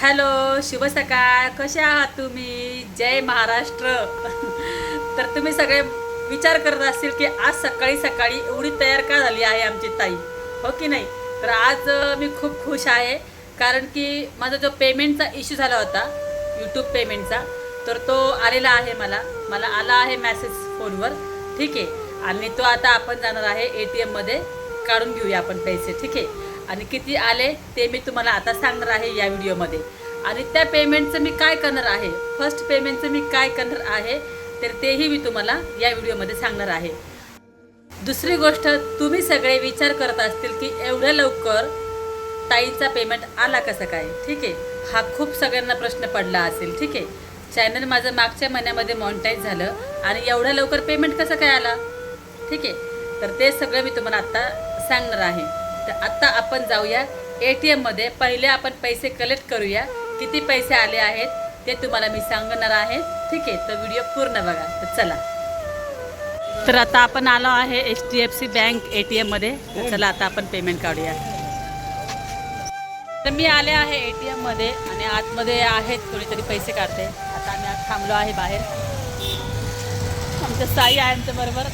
Hello शुभ सकाळ. कसे आहात तुम्ही? जय महाराष्ट्र. तर तुम्ही सगळे विचार करत असतील की आज सकाळी सकाळी एवढी तयार का झाली आहे आमची ताई? हो की नाही? तर आज मी खूप खुश आहे. कारण की माझा जो पेमेंटचा इश्यू झाला होता यूट्यूब पेमेंटचा तर तो आलेला आहे मला. मला आला आहे मॅसेज फोनवर. ठीक आहे. आणि तो आता आपण जाणार आहे ए टी एममध्ये काढून घेऊया आपण पैसे. ठीक आहे. आणि किती आले ते मी तुम्हाला आता सांगणार आहे या व्हिडिओमध्ये आणि त्या पेमेंटचं मी काय करणार आहे? फर्स्ट पेमेंटचं मी काय करणार आहे? तर तेही मी तुम्हाला या व्हिडिओमध्ये सांगणार आहे. दुसरी गोष्ट तुम्ही सगळे विचार करत असतील की एवढ्या लवकर ताईचा पेमेंट आला कसं काय? ठीक आहे. हा खूप सगळ्यांना प्रश्न पडला असेल. ठीक आहे. चॅनल माझं मागच्या महिन्यामध्ये मॉनिटाईज झालं आणि एवढ्या लवकर पेमेंट कसं काय आला? ठीक आहे. तर ते सगळं मी तुम्हाला आत्ता सांगणार आहे. तर आत्ता आपण जाऊया ए टी एममध्ये पहिले आपण पैसे कलेक्ट करूया. किती पैसे आले आहेत ते तुम्हाला मी सांगणार आहे. ठीक आहे. तर व्हिडिओ पूर्ण बघा. तर चला. तर आता आपण आलो आहे H D F C bank A T एममध्ये तर चला आता आपण पेमेंट काढूया. तर मी आले आहे ए टी एममध्ये आणि आतमध्ये आहेत कोणीतरी पैसे काढते. थांबलो आहे बाहेर. आमच्या साई आहे आमच्या बरोबर.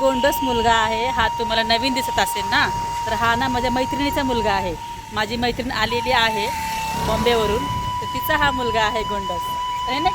गोंडस मुलगा आहे. हा तुम्हाला नवीन दिसत असेल ना? तर हा ना माझ्या मैत्रिणीचा मुलगा आहे. माझी मैत्रीण आलेली आहे बॉम्बेवरून. तर तिचा हा मुलगा आहे गोंडस. आहे ना?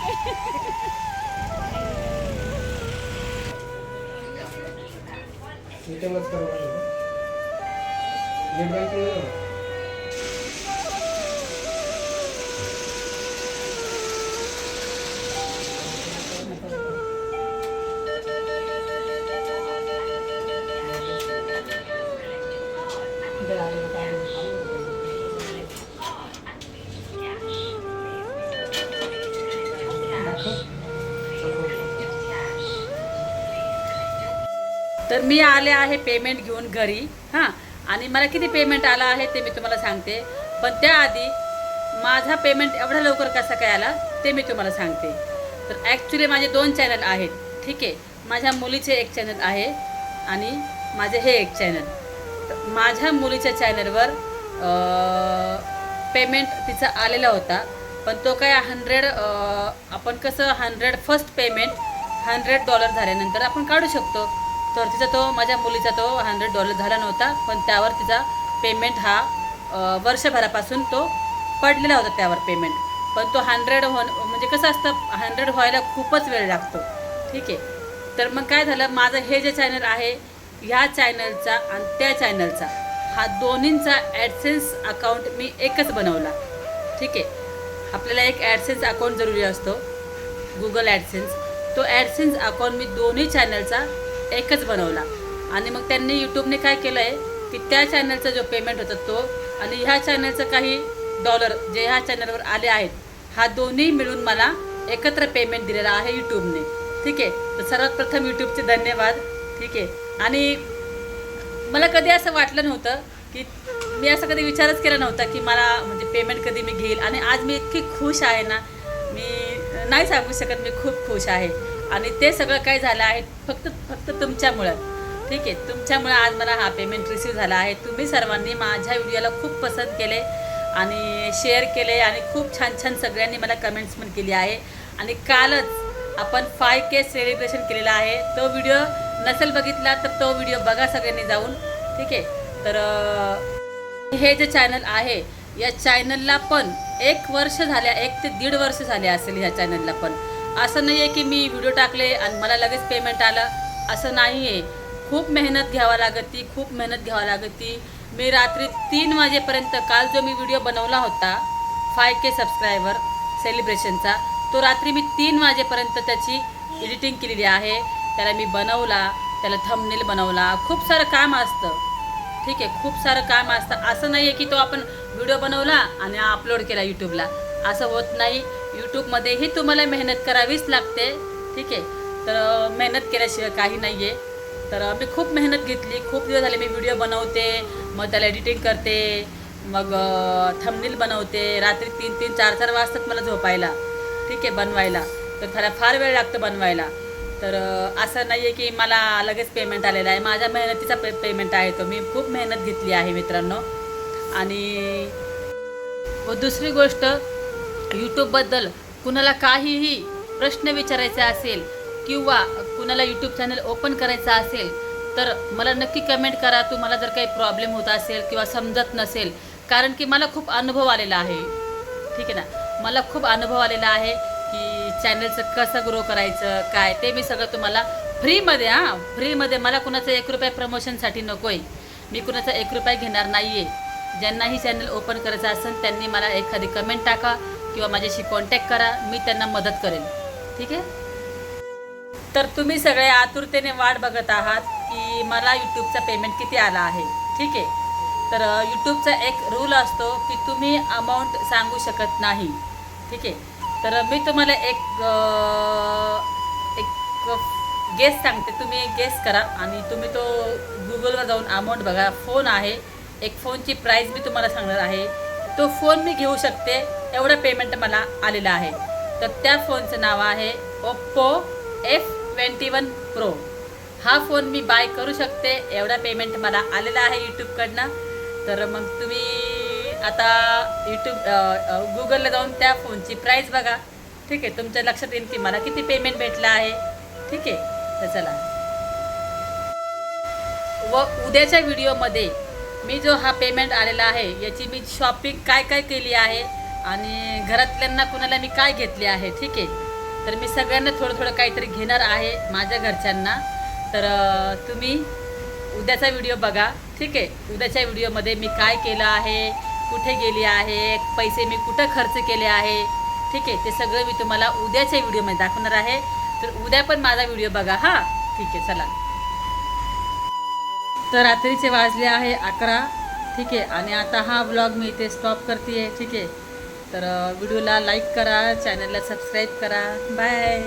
तर मी आले आहे पेमेंट घेऊन घरी हां. आणि मला किती पेमेंट आला आहे ते मी तुम्हाला सांगते. पण त्याआधी माझा पेमेंट एवढा लवकर कसा काय आला ते मी तुम्हाला सांगते. तर ॲक्च्युली माझे दोन चॅनल आहेत ठीक आहे. माझ्या मुलीचे एक चॅनल आहे आणि माझे हे एक चॅनल माझ्या मुलीच्या चॅनलवर पेमेंट तिचा आलेला होता. पण तो काय हंड्रेड आपण कसं hundred first payment hundred dollar झाल्यानंतर आपण काढू शकतो. तर तिचा तो माझ्या मुलीचा तो हंड्रेड डॉलर झाला नव्हता. पण त्यावर तिचा पेमेंट हा वर्षभरापासून तो पडलेला होता त्यावर पेमेंट पण तो हंड्रेड हो म्हणजे कसं असतं हंड्रेड व्हायला खूपच वेळ लागतो. ठीक आहे? तर मग काय झालं माझं हे जे चॅनल आहे ह्या चॅनलचा आणि त्या चॅनलचा हा दोन्हींचा ॲडसेन्स अकाउंट मी एकच बनवला. ठीक आहे? आपल्याला एक ॲडसेन्स अकाउंट जरुरी असतो. गुगल ॲडसेन्स तो ॲडसेन्स अकाउंट मी दोन्ही चॅनलचा एकच बनवला. आणि मग त्यांनी यूट्यूबने काय केलं आहे की त्या चॅनलचा जो पेमेंट होता तो आणि ह्या चॅनलचं काही डॉलर जे ह्या चॅनलवर आले आहेत हा दोन्ही मिळून मला एकत्र पेमेंट दिलेला आहे यूट्यूबने ठीक आहे? तर सर्वात प्रथम यूट्यूबचे धन्यवाद. ठीक आहे. आणि मला कधी असं वाटलं नव्हतं की मी असं कधी विचारच केला नव्हता की मला म्हणजे पेमेंट कधी मी घेईल. आणि आज मी इतकी खुश आहे ना मी नाही सांगू शकत मी खूप खुश आहे. आणि ते सगळं काय झालं आहे फक्त फक्त तुमच्यामुळं. ठीक आहे तुमच्यामुळं आज मला हा पेमेंट रिसीव झाला आहे. तुम्ही सर्वांनी माझ्या व्हिडिओला खूप पसंत केले आणि शेअर केले आणि खूप छान छान सगळ्यांनी मला कमेंट्स पण केली आहे. आणि कालच आपण फाय के सेलिब्रेशन केलेला आहे. तो व्हिडिओ नसेल बघितला तर तो व्हिडिओ बघा सगळ्यांनी जाऊन. ठीक आहे? तर हे जे चॅनल आहे या चॅनलला पण एक वर्ष झाल्या एक ते दीड वर्ष झाले असेल ह्या चॅनलला पण. असं नाही आहे की मी व्हिडिओ टाकले आणि मला लगेच पेमेंट आलं. असं नाही आहे खूप मेहनत घ्यावा लागती खूप मेहनत घ्यावा लागती. मी रात्री तीन वाजेपर्यंत काल जो मी व्हिडिओ बनवला होता फाय के सबस्क्रायबर सेलिब्रेशनचा तो रात्री मी तीन वाजेपर्यंत त्याची एडिटिंग केलेली आहे. त्याला मी बनवला त्याला थंबनेल बनवला. खूप सारं काम असतं. ठीक आहे खूप सारं काम असतं. असं नाही आहे की तो आपण व्हिडिओ बनवला आणि अपलोड केला यूट्यूबला असं होत नाही. यूट्यूबमध्येही तुम्हाला मेहनत करावीच लागते. ठीक आहे. तर मेहनत केल्याशिवाय काही नाही आहे तर मी खूप मेहनत घेतली. खूप दिवस झाले मी व्हिडिओ बनवते. मग त्याला एडिटिंग करते. मग थंबनील बनवते. रात्री तीन तीन चार चार वाजतात मला झोपायला. ठीक आहे बनवायला. तर त्याला फार वेळ लागतो बनवायला. तर असं नाही आहे की मला लगेच पेमेंट आलेलं आहे. माझ्या मेहनतीचा पे पेमेंट आहे तो. मी खूप मेहनत घेतली आहे मित्रांनो. आणि व दुसरी गोष्ट यूट्यूबबद्दल कुणाला काहीही प्रश्न विचारायचा असेल किंवा कुणाला यूट्यूब चॅनल ओपन करायचा असेल तर मला नक्की कमेंट करा. तुम्हाला जर काही प्रॉब्लेम होत असेल किंवा समजत नसेल कारण की मला खूप अनुभव आलेला आहे. ठीक आहे ना? मला खूप अनुभव आलेला आहे. चॅनलचं कसं ग्रो करायचं काय ते मी सगळं तुम्हाला फ्रीमध्ये हां फ्रीमध्ये मला कुणाचं एक रुपया प्रमोशनसाठी नको आहे मी कुणाचा एक रुपया घेणार नाही आहे ज्यांनाही चॅनल ओपन करायचं असेल त्यांनी मला एखादी कमेंट टाका किंवा माझ्याशी कॉन्टॅक्ट करा मी त्यांना मदत करेन. ठीक आहे? तर तुम्ही सगळे आतुरतेने वाट बघत आहात की मला यूट्यूबचा पेमेंट किती आला आहे. ठीक आहे? तर यूट्यूबचा एक रूल असतो की तुम्ही अमाऊंट सांगू शकत नाही. ठीक आहे? तर मी तुम्हाला एक एक गेस सांगते. तुम्ही गेस करा आणि तुम्ही तो गुगलवर जाऊन अमाऊंट बघा. फोन आहे. एक फोनची प्राईस मी तुम्हाला सांगणार आहे. तो फोन मी घेऊ शकते. एवढं पेमेंट मला आलेलं आहे. तर त्या फोनचं नाव आहे Oppo F twenty one pro हा फोन मी बाय करू शकते. एवढा पेमेंट मला आलेला आहे यूट्यूबकडनं तर मग तुम्ही आता यूट्यूब गुगलला जाऊन त्या फोनची प्राईस बघा. ठीक आहे तुमच्या लक्षात येईल की मला किती पेमेंट भेटलं आहे. ठीक आहे तर चला. व उद्याच्या व्हिडिओमध्ये मी जो हा पेमेंट आलेला आहे याची मी शॉपिंग काय काय केली आहे आणि घरातल्यांना कुणाला मी काय घेतले आहे ठीक आहे. तर मी सगळ्यांना थोडं थोडं काहीतरी घेणार आहे माझ्या घरच्यांना. तर तुम्ही उद्याचा व्हिडिओ बघा. ठीक आहे उद्याच्या व्हिडिओमध्ये मी काय केलं आहे कुठे गेली आहे पैसे मी कुठं खर्च केले आहे ठीक आहे ते सगळं मी तुम्हाला उद्याच्या व्हिडिओमध्ये दाखवणार आहे. तर उद्या पण माझा व्हिडिओ बघा हां. ठीक आहे चला. तर रात्रीचे वाजले आहे अकरा ठीक आहे आणि आता हा ब्लॉग मी इथे स्टॉप करते आहे ठीक आहे. तर व्हिडिओला लाईक करा चॅनलला सबस्क्राईब करा. बाय